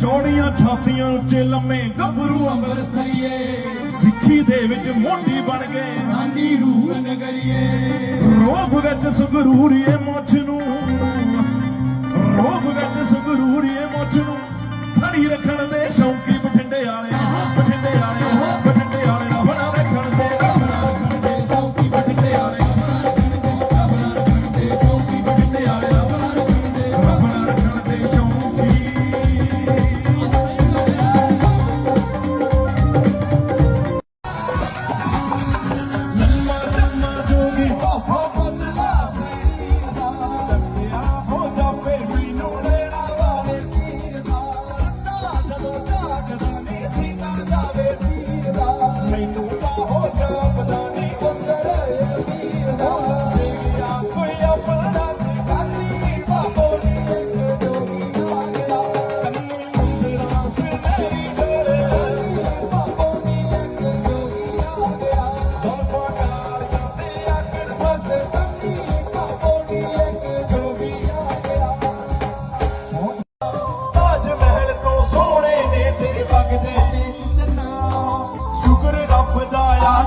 ਚੌੜੀਆਂ ਛਾਤੀਆਂ ਉੱਚੇ ਲੰਮੇ ਗੱਭਰੂ ਅੰਮ੍ਰਿਤਸਰੀਏ ਸਿੱਖੀ ਦੇ ਵਿੱਚ ਮੋਢੀ ਬਣ ਗਏ ਨਾਨੀ ਰੂਹ ਨਗਰੀਏ। ਰੋਗ ਵਿੱਚ ਸੁਗਰੂਰੀਏ ਮੁੱਛ ਨੂੰ। ਰੋਗ ਵਿੱਚ ਸੁਗਰੂਰੀਏ ਮੁੱਛ ਨੂੰ। ਖੜੀ ਰੱਖਣ ਦੇ ਸ਼ੌਂਕੀ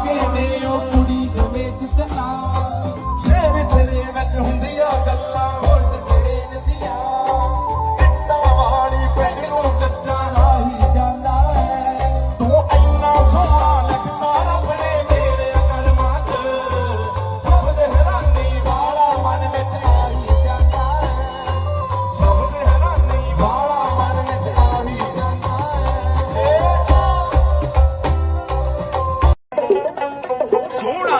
que me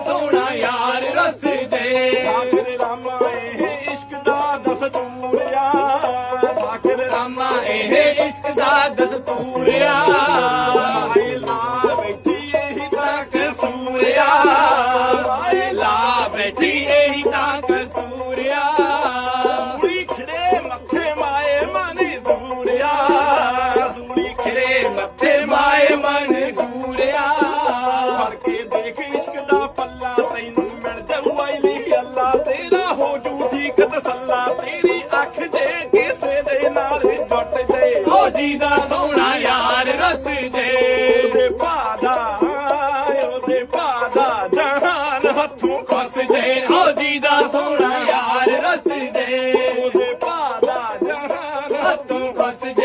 ਸੋਹਣਾ ਯਾਰ ਰਸ ਦੇ। ਸਾਖਰ ਰਾਮਾ ਇਹ ਇਸ਼ਕ ਦਾ ਦਸਤੂਰ ਆ। ਸਾਖਰ ਰਾਮਾ ਇਹ ਇਸ਼ਕ ਦਾ ਦਸਤੂਰ ਆ। ਕੁੜੀ ਦਾ ਸੋਹਣਾ ਯਾਰ ਰਸ ਦੇ। ਉਹਦੇ ਪਾਦਾ ਉਹਦੇ ਪਾਦਾ ਜਹਾਨ ਹੱਥੋਂ ਖਸ ਦੇ ਉਹਦੀ ਦਾ ਸੋਹਣਾ ਯਾਰ ਰਸ ਦੇ। ਉਹਦੇ ਪਾਦਾ ਜਹਾਨ ਹੱਥੋਂ ਖਸ ਦੇ